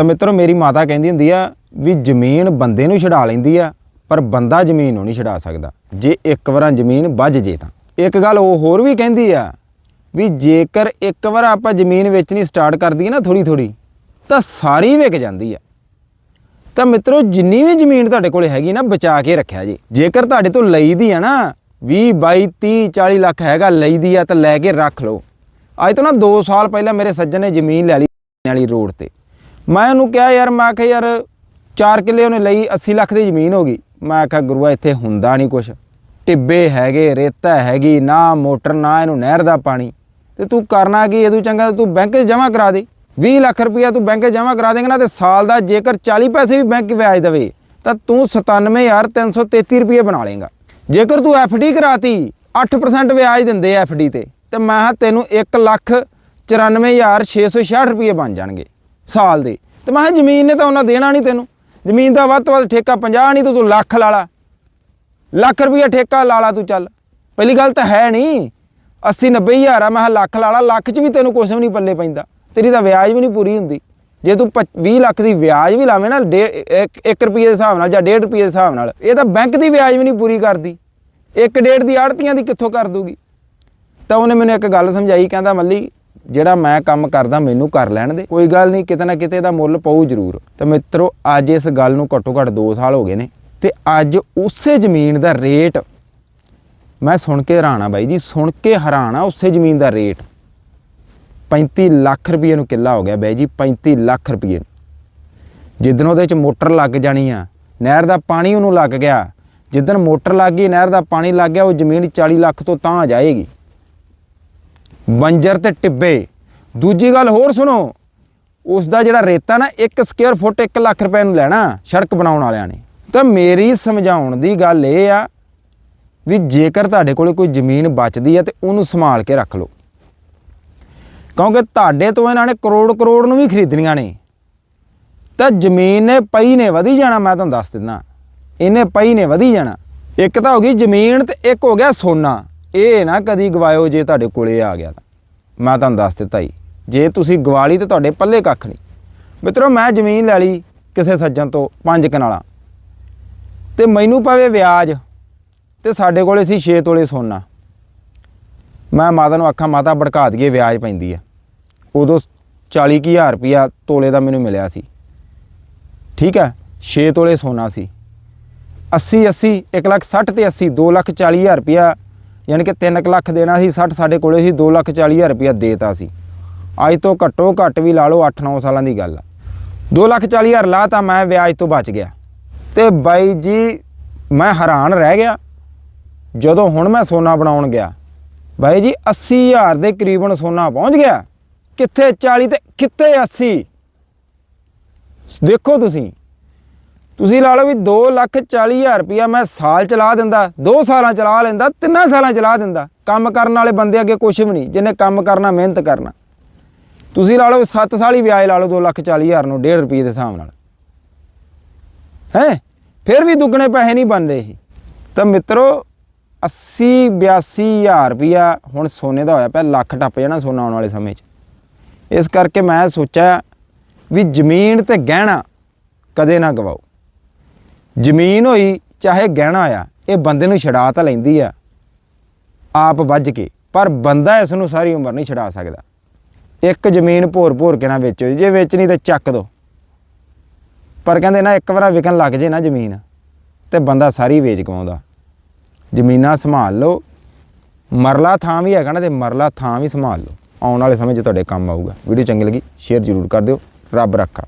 ਤਾਂ ਮਿੱਤਰੋ ਮੇਰੀ ਮਾਤਾ ਕਹਿੰਦੀ ਹੁੰਦੀ ਆ ਵੀ ਜ਼ਮੀਨ ਬੰਦੇ ਨੂੰ ਛਡਾ ਲੈਂਦੀ ਆ, ਪਰ ਬੰਦਾ ਜ਼ਮੀਨ ਨੂੰ ਨਹੀਂ ਛਡਾ ਸਕਦਾ। ਜੇ ਇੱਕ ਵਾਰਾਂ ਜ਼ਮੀਨ ਵੱਜ ਜੇ ਤਾਂ। ਇੱਕ ਗੱਲ ਉਹ ਹੋਰ ਵੀ ਕਹਿੰਦੀ ਆ ਵੀ ਜੇਕਰ ਇੱਕ ਵਾਰ ਆਪਾਂ ਜ਼ਮੀਨ ਵੇਚਣੀ ਸਟਾਰਟ ਕਰ ਦਈਏ ਨਾ ਥੋੜੀ ਥੋੜੀ ਤਾਂ ਸਾਰੀ ਵਿਕ ਜਾਂਦੀ ਆ। ਤਾਂ ਮਿੱਤਰੋ ਜਿੰਨੀ ਵੀ ਜ਼ਮੀਨ ਤੁਹਾਡੇ ਕੋਲੇ ਹੈਗੀ ਨਾ ਬਚਾ ਕੇ ਰੱਖਿਆ ਜੀ। ਜੇਕਰ ਤੁਹਾਡੇ ਤੋਂ ਲਈ ਦੀ ਆ ਨਾ 20 22 30 40 ਲੱਖ ਹੈਗਾ ਲਈ ਦੀ ਆ ਤਾਂ ਲੈ ਕੇ ਰੱਖ ਲਓ। ਅੱਜ ਤੋਂ ਨਾ 2 ਸਾਲ ਪਹਿਲਾਂ ਮੇਰੇ ਸੱਜਣ ਨੇ ਜ਼ਮੀਨ ਲੈ ਲਈ ਵਾਲੀ ਰੋਡ ਤੇ। ਮੈਂ ਉਹਨੂੰ ਕਿਹਾ, ਯਾਰ, ਮੈਂ ਕਿਹਾ ਯਾਰ 4 ਕਿੱਲੇ ਉਹਨੇ ਲਈ 80 ਲੱਖ ਦੀ ਜ਼ਮੀਨ ਹੋ ਗਈ। ਮੈਂ ਕਿਹਾ ਗੁਰੂਆ, ਇੱਥੇ ਹੁੰਦਾ ਨਹੀਂ ਕੁਛ। ਟਿੱਬੇ ਹੈਗੇ, ਰੇਤਾ ਹੈਗੀ, ਨਾ ਮੋਟਰ, ਨਾ ਇਹਨੂੰ ਨਹਿਰ ਦਾ ਪਾਣੀ। ਤੇ ਤੂੰ ਕਰਨਾ ਕੀ ਇਹਦੂ ਚੰਗਾ, ਤੂੰ ਬੈਂਕ 'ਚ ਜਮ੍ਹਾਂ ਕਰਾ ਦੇ। 20 ਲੱਖ ਰੁਪਇਆ ਤੂੰ ਬੈਂਕ 'ਚ ਜਮ੍ਹਾਂ ਕਰਾ ਦੇਂਗਾ ਨਾ ਤੇ ਸਾਲ ਦਾ ਜੇਕਰ 40 ਪੈਸੇ ਵੀ ਬੈਂਕ ਵਿਆਜ ਦੇਵੇ, ਤਾਂ ਤੂੰ 97333 ਰੁਪਏ ਬਣਾ ਲੇਗਾ ਜੇਕਰ ਤੂੰ ਡੀ ਕਰਾਤੀ 8% ਵਿਆਜ ਦਿੰਦੇ ਆ ਡੀ ਤੇ ਤੇ ਮੈਂ ਕਿਹਾ ਤੈਨੂੰ 1 ਲੱਖ 94666 ਰੁਪਏ ਬਣ ਜਾਣਗੇ। ਸਾਲ ਦੇ। ਤੇ ਮੈਂ ਕਿਹਾ ਜ਼ਮੀਨ ਨੇ ਤਾਂ ਉਹਨਾਂ ਦੇਣਾ ਨਹੀਂ ਤੈਨੂੰ। ਜ਼ਮੀਨ ਦਾ ਵੱਧ ਤੋਂ ਵੱਧ ਠੇਕਾ 50 ਨਹੀਂ ਤਾਂ ਤੂੰ ਲੱਖ ਲਾ ਲਾ। ਲੱਖ ਰੁਪਈਆ ਠੇਕਾ ਲਾ ਲਾ ਤੂੰ ਚੱਲ। ਪਹਿਲੀ ਗੱਲ ਤਾਂ ਹੈ ਨਹੀਂ। 80 90 ਹਜ਼ਾਰ ਆ, ਮੈਂ ਕਿਹਾ ਲੱਖ ਲਾ ਲਾ। ਲੱਖ 'ਚ ਵੀ ਤੈਨੂੰ ਕੁਛ ਵੀ ਨਹੀਂ ਪੱਲੇ ਪੈਂਦਾ। ਤੇਰੀ ਤਾਂ ਵਿਆਜ ਵੀ ਨਹੀਂ ਪੂਰੀ ਹੁੰਦੀ। ਜੇ ਤੂੰ 20 ਲੱਖ ਦੀ ਵਿਆਜ ਵੀ ਲਾਵੇਂ ਨਾ 1 ਰੁਪਏ ਦੇ ਹਿਸਾਬ ਨਾਲ ਜਾਂ 1.5 ਰੁਪਏ ਦੇ ਹਿਸਾਬ ਨਾਲ, ਇਹ ਤਾਂ ਬੈਂਕ ਦੀ ਵਿਆਜ ਵੀ ਨਹੀਂ ਪੂਰੀ ਕਰਦੀ। 1.5 ਦੀ ਆੜਤੀਆਂ ਦੀ ਕਿੱਥੋਂ ਕਰ ਦੂਗੀ? ਤਾਂ ਉਹਨੇ ਮੈਨੂੰ ਇੱਕ ਗੱਲ ਸਮਝਾਈ, ਕਹਿੰਦਾ, ਮੱਲੀ ਜਿਹੜਾ ਮੈਂ ਕੰਮ ਕਰਦਾ, ਮੈਨੂੰ ਕਰ ਲੈਣ ਦੇ। ਕੋਈ ਗੱਲ ਨਹੀਂ, ਕਿਤੇ ਨਾ ਕਿਤੇ ਇਹਦਾ ਮੁੱਲ ਪਊ ਜ਼ਰੂਰ। ਤਾਂ ਮਿੱਤਰੋ, ਅੱਜ ਇਸ ਗੱਲ ਨੂੰ ਘੱਟੋ ਘੱਟ 2 ਸਾਲ ਹੋ ਗਏ ਨੇ। ਤੇ ਅੱਜ ਉਸੇ ਜ਼ਮੀਨ ਦਾ ਰੇਟ ਮੈਂ ਸੁਣ ਕੇ ਹੈਰਾਨ ਬਾਈ ਜੀ, ਸੁਣ ਕੇ ਹੈਰਾਨ ਉਸੇ ਜ਼ਮੀਨ ਦਾ ਰੇਟ। 35 ਲੱਖ ਰੁਪਏ ਨੂੰ ਕਿੱਲਾ ਹੋ ਗਿਆ ਬਾਈ ਜੀ 35 ਲੱਖ ਰੁਪਏ। ਨੂੰ ਜਿੱਦਣ ਉਹਦੇ ਚ ਮੋਟਰ ਲੱਗ ਜਾਣੀ ਆ, ਨਹਿਰ ਦਾ ਪਾਣੀ ਉਹਨੂੰ ਲੱਗ ਗਿਆ। ਜਿੱਦਣ ਮੋਟਰ ਲੱਗ ਗਈ, ਨਹਿਰ ਦਾ ਪਾਣੀ ਲੱਗ ਗਿਆ, ਉਹ ਜ਼ਮੀਨ 40 ਲੱਖ ਤੋਂ ਤਾਂ ਜਾਏਗੀ। ਬੰਜਰ ਤੇ ਟਿੱਬੇ। ਦੂਜੀ ਗੱਲ ਹੋਰ ਸੁਣੋ ਉਸ ਦਾ ਜਿਹੜਾ ਰੇਤਾ ਨਾ 1 ਸਕੁਅਰ ਫੁੱਟ 1 ਲੱਖ ਰੁਪਏ ਨੂੰ ਲੈਣਾ ਸੜਕ ਬਣਾਉਣ ਵਾਲਿਆਂ ਨੇ। ਤਾਂ ਮੇਰੀ ਸਮਝਾਉਣ ਦੀ ਗੱਲ ਇਹ ਆ ਵੀ ਜੇਕਰ ਤੁਹਾਡੇ ਕੋਲੇ ਕੋਈ ਜ਼ਮੀਨ ਬਚਦੀ ਹੈ ਤੇ ਉਹਨੂੰ ਸੰਭਾਲ ਕੇ ਰੱਖ ਲਓ। ਕਿਉਂਕਿ ਤੁਹਾਡੇ ਤੋਂ ਇਹਨਾਂ ਨੇ ਕਰੋੜ ਕਰੋੜ ਨੂੰ ਵੀ ਖਰੀਦਣੀਆਂ ਨੇ। ਤਾਂ ਜ਼ਮੀਨ ਨੇ ਪਈ ਨੇ, ਵਧੀ ਜਾਣਾ, ਮੈਂ ਤੁਹਾਨੂੰ ਦੱਸ ਦਿੰਦਾ। ਇਹਨੇ ਪਈ ਨੇ, ਵਧੀ ਜਾਣਾ। ਇੱਕ ਤਾਂ ਹੋ ਗਈ ਜ਼ਮੀਨ ਤੇ ਇੱਕ ਹੋ ਗਿਆ ਸੋਨਾ। ਇਹ ਨਾ ਕਦੀ ਗਵਾਇਓ ਜੇ ਤੁਹਾਡੇ ਕੋਲੇ ਆ ਗਿਆ ਤਾਂ। ਮੈਂ ਤੁਹਾਨੂੰ ਦੱਸ ਦਿੱਤਾ ਹੀ ਜੇ ਤੁਸੀਂ ਗਵਾਲੀ ਤੇ ਤੁਹਾਡੇ ਪੱਲੇ ਕੱਖ ਨਹੀਂ। ਮਿੱਤਰੋ, ਮੈਂ ਜ਼ਮੀਨ ਲੈ ਲਈ ਕਿਸੇ ਸੱਜਣ ਤੋਂ, ਪੰਜ ਕਨਾਲਾਂ। ਤੇ ਮੈਨੂੰ ਪਵੇ ਵਿਆਜ ਤੇ ਸਾਡੇ ਕੋਲੇ ਸੀ 6 ਤੋਲੇ ਸੋਨਾ। ਮੈਂ ਮਾਤਾ ਨੂੰ ਆਖਾਂ, ਮਾਤਾ ਭੜਕਾ ਦਈਏ, ਵਿਆਜ ਪੈਂਦੀ ਆ। ਉਦੋਂ 40000 ਰੁਪਿਆ ਤੋਲੇ ਦਾ ਮੈਨੂੰ ਮਿਲਿਆ ਸੀ। ਠੀਕ ਹੈ 6 ਤੋਲੇ ਸੋਨਾ ਸੀ। 80 80 1 ਲੱਖ 60 ਤੇ 80 2 ਲੱਖ 40 ਹਜ਼ਾਰ ਰੁਪਿਆ ਯਾਨੀ ਕਿ 3 ਲੱਖ ਦੇਣਾ ਸੀ 60 ਸਾਡੇ ਕੋਲੇ ਸੀ 2 ਲੱਖ 40 ਹਜ਼ਾਰ ਰੁਪਿਆ ਦੇਤਾ ਸੀ। ਅੱਜ ਤੋਂ ਘੱਟੋ ਘੱਟ ਵੀ ਲਾ ਲਓ 8-9 ਸਾਲਾਂ ਦੀ ਗੱਲ ਆ। 2 ਲੱਖ 40 ਹਜ਼ਾਰ ਲਾ ਤਾਂ ਮੈਂ ਵਿਆਜ ਤੋਂ ਬਚ ਗਿਆ। ਤੇ ਬਾਈ ਜੀ, ਮੈਂ ਹੈਰਾਨ ਰਹਿ ਗਿਆ। ਜਦੋਂ ਹੁਣ ਮੈਂ ਸੋਨਾ ਬਣਾਉਣ ਗਿਆ, ਬਾਈ ਜੀ 80000 ਦੇ ਕਰੀਬਨ ਸੋਨਾ ਪਹੁੰਚ ਗਿਆ। ਕਿੱਥੇ 40 ਤੇ ਕਿੱਥੇ 80 ਦੇਖੋ ਤੁਸੀਂ। ਤੁਸੀਂ ਲਾ ਲਓ ਵੀ 2 ਲੱਖ 40 ਹਜ਼ਾਰ ਰੁਪਇਆ ਮੈਂ ਸਾਲ ਚਲਾ ਦਿੰਦਾ 2 ਸਾਲਾਂ ਚਲਾ ਲੈਂਦਾ, ਤਿੰਨਾਂ ਸਾਲਾਂ ਚਲਾ ਦਿੰਦਾ। ਕੰਮ ਕਰਨ ਵਾਲੇ ਬੰਦੇ ਅੱਗੇ ਕੁਝ ਵੀ ਨਹੀਂ, ਜਿਹਨੇ ਕੰਮ ਕਰਨਾ, ਮਿਹਨਤ ਕਰਨਾ। ਤੁਸੀਂ ਲਾ ਲਓ 7 ਸਾਲ ਹੀ ਵਿਆਜ ਲਾ ਲਓ 2 ਲੱਖ 40 ਹਜ਼ਾਰ ਨੂੰ 1.5 ਰੁਪਏ ਦੇ ਹਿਸਾਬ ਨਾਲ। ਹੈ? ਫਿਰ ਵੀ ਦੁੱਗਣੇ ਪੈਸੇ ਨਹੀਂ ਬਣਦੇ ਇਹ। ਤਾਂ ਮਿੱਤਰੋ 80 82 ਹਜ਼ਾਰ ਰੁਪਇਆ ਹੁਣ ਸੋਨੇ ਦਾ ਹੋਇਆ ਪਿਆ, ਲੱਖ ਟੱਪ ਜਾਣਾ ਸੋਨਾ ਆਉਣ ਵਾਲੇ ਸਮੇਂ 'ਚ। ਇਸ ਕਰਕੇ ਮੈਂ ਸੋਚਿਆ ਵੀ ਜ਼ਮੀਨ ਤੇ ਗਹਿਣਾ ਕਦੇ ਨਾ ਗਵਾਓ। ਜ਼ਮੀਨ ਹੋਈ, ਚਾਹੇ ਗਹਿਣਾ ਆ, ਇਹ ਬੰਦੇ ਨੂੰ ਛਡਾ ਤਾਂ ਲੈਂਦੀ ਆ। ਆਪ ਵੱਜ ਕੇ, ਪਰ ਬੰਦਾ ਇਸ ਨੂੰ ਸਾਰੀ ਉਮਰ ਨਹੀਂ ਛਡਾ ਸਕਦਾ। ਇੱਕ ਜ਼ਮੀਨ ਭੋਰ ਭੋਰ ਕੇ ਨਾ ਵੇਚੋ ਜੇ ਵੇਚਣੀ ਤਾਂ ਚੱਕ ਦੋ। ਪਰ ਕਹਿੰਦੇ ਨਾ, ਇੱਕ ਵਾਰ ਵਿਕਣ ਲੱਗ ਜੇ ਨਾ ਜ਼ਮੀਨ, ਤੇ ਬੰਦਾ ਸਾਰੀ ਵੇਚ ਗਵਾਉਂਦਾ ਜ਼ਮੀਨਾਂ ਸੰਭਾਲ ਲਓ। ਮਰਲਾ ਥਾਂ ਵੀ ਹੈਗਾ ਨਾ, ਤੇ ਮਰਲਾ ਥਾਂ ਵੀ ਸੰਭਾਲ ਲਓ। ਆਉਣ ਵਾਲੇ ਸਮੇਂ 'ਚ ਤੁਹਾਡੇ ਕੰਮ ਆਊਗਾ। ਵੀਡੀਓ ਚੰਗੀ ਲੱਗੀ, ਸ਼ੇਅਰ ਜ਼ਰੂਰ ਕਰ ਦਿਓ। ਰੱਬ ਰੱਖਾ।